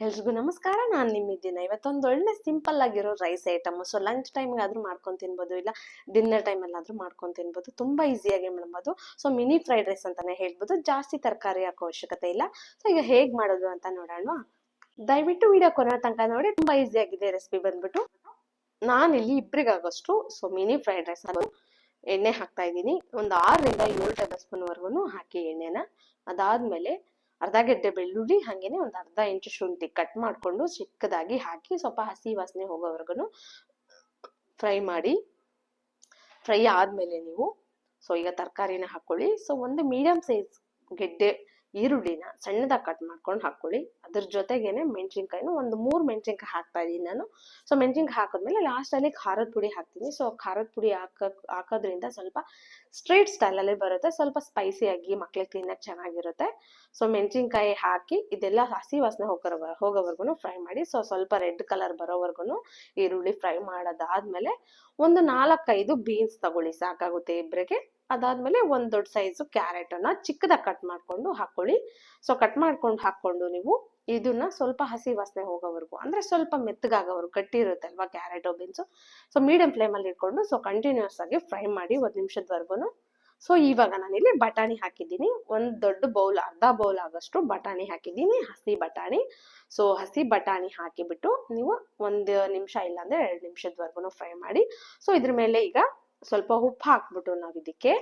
ಎಲ್ರಿಗೂ ನಮಸ್ಕಾರ. ನಾನು ನಿಮ್ಮಿದ್ದೀನಿ. ಇವತ್ತೊಂದು ಒಳ್ಳೆ ಸಿಂಪಲ್ ಆಗಿರೋ ರೈಸ್ ಐಟಮ್. ಸೊ, ಲಂಚ್ ಟೈಮ್ಗೆ ಆದ್ರೂ ಮಾಡ್ಕೊಂಡು ತಿನ್ಬೋದು, ಇಲ್ಲ ಡಿನ್ನರ್ ಟೈಮಲ್ಲಾದರೂ ಮಾಡ್ಕೊಂಡು ತಿನ್ಬೋದು. ತುಂಬಾ ಈಸಿಯಾಗಿ ಅದು ಸೊ, ಮಿನಿ ಫ್ರೈಡ್ ರೈಸ್ ಅಂತಾನೆ ಹೇಳ್ಬೋದು. ಜಾಸ್ತಿ ತರಕಾರಿ ಹಾಕೋ ಅವಶ್ಯಕತೆ ಇಲ್ಲ. ಸೊ, ಈಗ ಹೇಗೆ ಮಾಡೋದು ಅಂತ ನೋಡೋಣ. ದಯವಿಟ್ಟು ವಿಡಿಯೋ ಕೊನೆ ತನಕ ನೋಡಿ. ತುಂಬಾ ಈಸಿಯಾಗಿದೆ ರೆಸಿಪಿ ಬಂದ್ಬಿಟ್ಟು. ನಾನಿಲ್ಲಿ ಇಬ್ಬರಿಗಾಗೋಷ್ಟು ಸೊ, ಮಿನಿ ಫ್ರೈಡ್ ರೈಸ್ ಅದು ಎಣ್ಣೆ ಹಾಕ್ತಾ ಇದ್ದೀನಿ. ಒಂದು ಆರರಿಂದ ಏಳು ಟೇಬಲ್ ಸ್ಪೂನ್ವರೆಗೂ ಹಾಕಿ ಎಣ್ಣೆನ. ಅದಾದ್ಮೇಲೆ ಅರ್ಧ ಗೆಡ್ಡೆ ಬೆಳ್ಳುಳ್ಳಿ ಹಾಗೇನೆ ಒಂದು ಅರ್ಧ ಇಂಚು ಶುಂಠಿ ಕಟ್ ಮಾಡ್ಕೊಂಡು ಚಿಕ್ಕದಾಗಿ ಹಾಕಿ ಸ್ವಲ್ಪ ಹಸಿ ವಾಸನೆ ಹೋಗೋವರೆಗೂ ಫ್ರೈ ಮಾಡಿ. ಫ್ರೈ ಆದ್ಮೇಲೆ ನೀವು ಸೊ ಈಗ ತರಕಾರಿನ ಹಾಕೊಳ್ಳಿ. ಸೊ ಒಂದು ಮೀಡಿಯಂ ಸೈಜ್ ಗೆಡ್ಡೆ ಈರುಳ್ಳಿನ ಸಣ್ಣದಾಗಿ ಕಟ್ ಮಾಡ್ಕೊಂಡು ಹಾಕೊಳ್ಳಿ. ಅದ್ರ ಜೊತೆಗೇನೆ ಮೆಣಸಿನ್ಕಾಯಿನ ಒಂದು ಮೂರು ಮೆಣಸಿನ್ಕಾಯಿ ಹಾಕ್ತಾ ಇದ್ದೀನಿ ನಾನು. ಸೊ ಮೆಣಸಿನ್ಕಾಯಿ ಹಾಕಿದ್ಮೇಲೆ ಲಾಸ್ಟಲ್ಲಿ ಖಾರದ ಪುಡಿ ಹಾಕ್ತೀನಿ. ಸೊ ಖಾರದ ಪುಡಿ ಹಾಕ, ಹಾಕೋದ್ರಿಂದ ಸ್ವಲ್ಪ ಸ್ಟ್ರೈಟ್ ಸ್ಟೈಲಲ್ಲಿ ಬರುತ್ತೆ. ಸ್ವಲ್ಪ ಸ್ಪೈಸಿಯಾಗಿ ಮಕ್ಳಿಗೆ ತಿನ್ನಕ್ಕೆ ಚೆನ್ನಾಗಿರುತ್ತೆ. ಸೊ ಮೆಣಸಿನ್ಕಾಯಿ ಹಾಕಿ ಇದೆಲ್ಲ ಹಸಿ ವಾಸನೆ ಹೋಗೋ ಹೋಗೋವರೆಗೂ ಫ್ರೈ ಮಾಡಿ. ಸೊ ಸ್ವಲ್ಪ ರೆಡ್ ಕಲರ್ ಬರೋವರೆಗೂ ಈರುಳ್ಳಿ ಫ್ರೈ ಮಾಡೋದಾದ್ಮೇಲೆ ಒಂದು ನಾಲ್ಕೈದು ಬೀನ್ಸ್ ತಗೊಳ್ಳಿ. ಸಾಕಾಗುತ್ತೆ ಇಬ್ಬರಿಗೆ ಅದಾದ್ಮೇಲೆ ಒಂದು ದೊಡ್ಡ ಸೈಜು ಕ್ಯಾರೆಟ್ ಅನ್ನ ಚಿಕ್ಕದಾಗಿ ಕಟ್ ಮಾಡ್ಕೊಂಡು ಹಾಕೊಳ್ಳಿ. ಸೊ ಕಟ್ ಮಾಡ್ಕೊಂಡು ಹಾಕ್ಕೊಂಡು ನೀವು ಇದನ್ನ ಸ್ವಲ್ಪ ಹಸಿ ವಾಸನೆ ಹೋಗೋವರೆಗೂ, ಅಂದ್ರೆ ಸ್ವಲ್ಪ ಮೆತ್ತಗಾಗೋವರೆಗೂ, ಗಟ್ಟಿ ಇರುತ್ತೆ ಅಲ್ವಾ ಕ್ಯಾರೆಟ್ ಬೀನ್ಸು ಸೊ ಮೀಡಿಯಂ ಫ್ಲೇಮಲ್ಲಿ ಇಟ್ಕೊಂಡು ಸೊ ಕಂಟಿನ್ಯೂಸ್ ಆಗಿ ಫ್ರೈ ಮಾಡಿ ಒಂದು ನಿಮಿಷದವರೆಗೂ ಸೊ ಇವಾಗ ನಾನಿಲ್ಲಿ ಬಟಾಣಿ ಹಾಕಿದ್ದೀನಿ. ಒಂದು ದೊಡ್ಡ ಬೌಲ್ ಅರ್ಧ ಬೌಲ್ ಆಗೋಷ್ಟು ಬಟಾಣಿ ಹಾಕಿದ್ದೀನಿ, ಹಸಿ ಬಟಾಣಿ. ಸೊ ಹಸಿ ಬಟಾಣಿ ಹಾಕಿಬಿಟ್ಟು ನೀವು ಒಂದು ನಿಮಿಷ ಇಲ್ಲಾಂದ್ರೆ ಎರಡು ನಿಮಿಷದವರೆಗೂ ಫ್ರೈ ಮಾಡಿ. ಸೊ ಇದ್ರ ಮೇಲೆ ಈಗ ಸ್ವಲ್ಪ ಉಪ್ಪು ಹಾಕ್ಬಿಟ್ಟು ನಾವು ಇದಕ್ಕೆ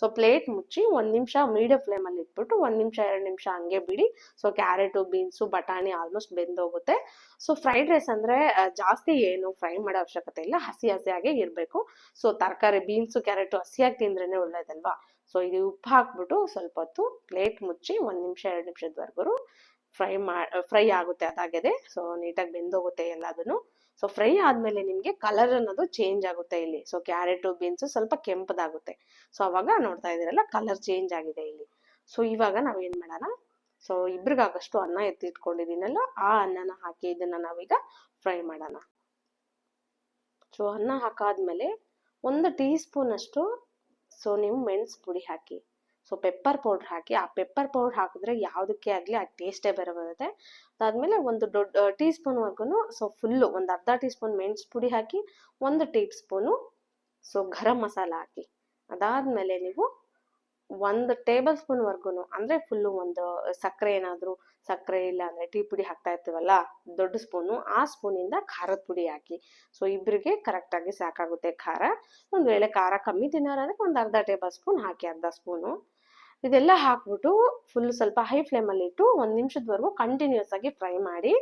ಸೊ ಪ್ಲೇಟ್ ಮುಚ್ಚಿ ಒಂದು ನಿಮಿಷ ಮೀಡಿಯಂ ಫ್ಲೇಮಲ್ಲಿ ಇಟ್ಬಿಟ್ಟು ಒಂದ್ ನಿಮಿಷ, ಎರಡು ನಿಮಿಷ ಹಂಗೆ ಬಿಡಿ. ಸೊ ಕ್ಯಾರೆಟು ಬೀನ್ಸು ಬಟಾಣಿ ಆಲ್ಮೋಸ್ಟ್ ಬೆಂದೋಗುತ್ತೆ. ಸೊ ಫ್ರೈಡ್ ರೈಸ್ ಅಂದ್ರೆ ಜಾಸ್ತಿ ಏನು ಫ್ರೈ ಮಾಡೋ ಅವಶ್ಯಕತೆ ಇಲ್ಲ. ಹಸಿ ಹಸಿಯಾಗೆ ಇರಬೇಕು. ಸೊ ತರಕಾರಿ ಬೀನ್ಸು ಕ್ಯಾರೆಟು ಹಸಿಯಾಗಿ ತಿಂದ್ರೇನೆ ಒಳ್ಳೇದಲ್ವಾ? ಸೊ ಇದು ಉಪ್ಪು ಹಾಕ್ಬಿಟ್ಟು ಸ್ವಲ್ಪ ಹೊತ್ತು ಪ್ಲೇಟ್ ಮುಚ್ಚಿ ಒಂದು ನಿಮಿಷ, ಎರಡು ನಿಮಿಷದವರೆಗೂ ಫ್ರೈ ಮಾ ಫ್ರೈ ಆಗುತ್ತೆ ಅದಾಗಿದೆ. ಸೊ ನೀಟಾಗಿ ಬೆಂದೋಗುತ್ತೆ ಎಲ್ಲದನ್ನು ಸೊ ಫ್ರೈ ಆದ್ಮೇಲೆ ನಿಮ್ಗೆ ಕಲರ್ ಅನ್ನೋದು ಚೇಂಜ್ ಆಗುತ್ತೆ ಇಲ್ಲಿ. ಸೊ ಕ್ಯಾರೆಟು ಬೀನ್ಸ್ ಸ್ವಲ್ಪ ಕೆಂಪದಾಗುತ್ತೆ. ಸೊ ಅವಾಗ ನೋಡ್ತಾ ಇದ್ದೀರಲ್ಲ ಕಲರ್ ಚೇಂಜ್ ಆಗಿದೆ ಇಲ್ಲಿ. ಸೊ ಇವಾಗ ನಾವ್ ಏನ್ ಮಾಡೋಣ? ಸೊ ಇಬ್ರಿಗಾಗಷ್ಟು ಅನ್ನ ಎತ್ತಿಟ್ಕೊಂಡಿದ್ದೀನಲ್ಲ, ಆ ಅನ್ನನ ಹಾಕಿ ಇದನ್ನ ನಾವೀಗ ಫ್ರೈ ಮಾಡೋಣ. ಸೊ ಅನ್ನ ಹಾಕಾದ್ಮೇಲೆ ಒಂದು ಟೀ ಸ್ಪೂನ್ ಅಷ್ಟು ಸೊ ನೀವು ಮೆಣಸು ಪುಡಿ ಹಾಕಿ. ಸೊ ಪೆಪ್ಪರ್ ಪೌಡ್ರ್ ಹಾಕಿ, ಆ ಪೆಪ್ಪರ್ ಪೌಡ್ರ್ ಹಾಕಿದ್ರೆ ಯಾವುದಕ್ಕೆ ಆಗಲಿ ಆ ಟೇಸ್ಟೇ ಬೇರೆ ಬರುತ್ತೆ. ಅದಾದ್ಮೇಲೆ ಒಂದು ದೊಡ್ಡ ಟೀ ಸ್ಪೂನ್ವರೆಗೂ ಸೊ ಫುಲ್ಲು ಒಂದು ಅರ್ಧ ಟೀ ಸ್ಪೂನ್ ಮೆಣಸು ಪುಡಿ ಹಾಕಿ, ಒಂದು teaspoon so garam masala ಹಾಕಿ. ಅದಾದ್ಮೇಲೆ ನೀವು ಒಂದು ಟೇಬಲ್ ಸ್ಪೂನ್ವರೆಗೂ ಅಂದರೆ ಫುಲ್ಲು ಒಂದು ಸಕ್ಕರೆ ಏನಾದರೂ, ಸಕ್ಕರೆ ಇಲ್ಲ ಅಂದರೆ ಟೀ ಪುಡಿ ಹಾಕ್ತಾ ಇರ್ತೀವಲ್ಲ, ದೊಡ್ಡ ಸ್ಪೂನು ಆ ಸ್ಪೂನಿಂದ ಖಾರದ ಪುಡಿ ಹಾಕಿ. ಸೊ ಇಬ್ಬರಿಗೆ ಕರೆಕ್ಟಾಗಿ ಸಾಕಾಗುತ್ತೆ ಖಾರ. ಒಂದು ವೇಳೆ ಖಾರ ಕಮ್ಮಿ ತಿನ್ನೋರಾದ್ರೆ ಒಂದು ಅರ್ಧ ಟೇಬಲ್ ಸ್ಪೂನ್ ಹಾಕಿ, ಅರ್ಧ ಸ್ಪೂನು ಇದೆಲ್ಲ ಹಾಕ್ಬಿಟ್ಟು ಫುಲ್ ಸ್ವಲ್ಪ ಹೈ ಫ್ಲೇಮಲ್ಲಿ ಇಟ್ಟು ಒಂದು ನಿಮಿಷದವರೆಗೂ ಕಂಟಿನ್ಯೂಸ್ ಆಗಿ ಫ್ರೈ ಮಾಡಿ.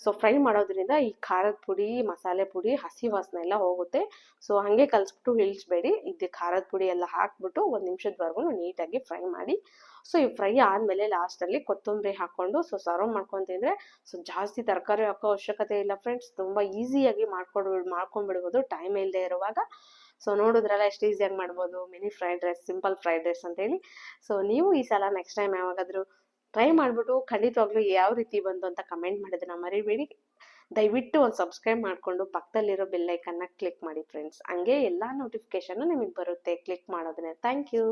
ಸೊ ಫ್ರೈ ಮಾಡೋದ್ರಿಂದ ಈ ಖಾರದ ಪುಡಿ, ಮಸಾಲೆ ಪುಡಿ, ಹಸಿ ವಾಸನೆ ಎಲ್ಲ ಹೋಗುತ್ತೆ. ಸೊ ಹಾಗೆ ಕಲಿಸ್ಬಿಟ್ಟು ಇಳಿಸ್ಬೇಡಿ. ಇದು ಖಾರದ ಪುಡಿ ಎಲ್ಲ ಹಾಕ್ಬಿಟ್ಟು ಒಂದು ನಿಮಿಷದವರೆಗೂ ನೀಟಾಗಿ ಫ್ರೈ ಮಾಡಿ. ಸೊ ಈ ಫ್ರೈ ಆದಮೇಲೆ ಲಾಸ್ಟಲ್ಲಿ ಕೊತ್ತಂಬರಿ ಹಾಕ್ಕೊಂಡು ಸೊ ಸರ್ವ್ ಮಾಡ್ಕೊಂಡು ತಿಂದರೆ ಸೊ ಜಾಸ್ತಿ ತರಕಾರಿ ಹಾಕೋ ಅವಶ್ಯಕತೆ ಇಲ್ಲ ಫ್ರೆಂಡ್ಸ್ ತುಂಬ ಈಸಿಯಾಗಿ ಮಾಡ್ಕೊಂಡು, ಮಾಡ್ಕೊಂಡ್ಬಿಡ್ಬೋದು. ಟೈಮ್ ಇಲ್ಲದೆ ಇರುವಾಗ. ಸೊ ನೋಡಿದ್ರಲ್ಲ ಎಷ್ಟು ಈಸಿಯಾಗಿ ಮಾಡ್ಬೋದು. Mini fried rice simple fried rice ಅಂತೇಳಿ. ಸೊ ನೀವು ಈ ಸಲ ನೆಕ್ಸ್ಟ್ ಟೈಮ್ ಯಾವಾಗಾದರೂ ಟ್ರೈ ಮಾಡಿಬಿಟ್ಟು ಖಂಡಿತವಾಗ್ಲೂ ಯಾವ ರೀತಿ ಬಂತು ಅಂತ ಕಮೆಂಟ್ ಮಾಡಿದ್ರೆ ಮರಿಬೇಡಿ. ದಯವಿಟ್ಟು ಒಂದು ಸಬ್ಸ್ಕ್ರೈಬ್ ಮಾಡಿಕೊಂಡು ಪಕ್ಕದಲ್ಲಿರೋ ಬೆಲ್ಲೈಕನ್ನ ಕ್ಲಿಕ್ ಮಾಡಿ ಫ್ರೆಂಡ್ಸ್ ಹಂಗೆ ಎಲ್ಲ ನೋಟಿಫಿಕೇಶನ್ ನಿಮಗೆ ಬರುತ್ತೆ. ಕ್ಲಿಕ್ ಮಾಡೋದನ್ನೇ. Thank you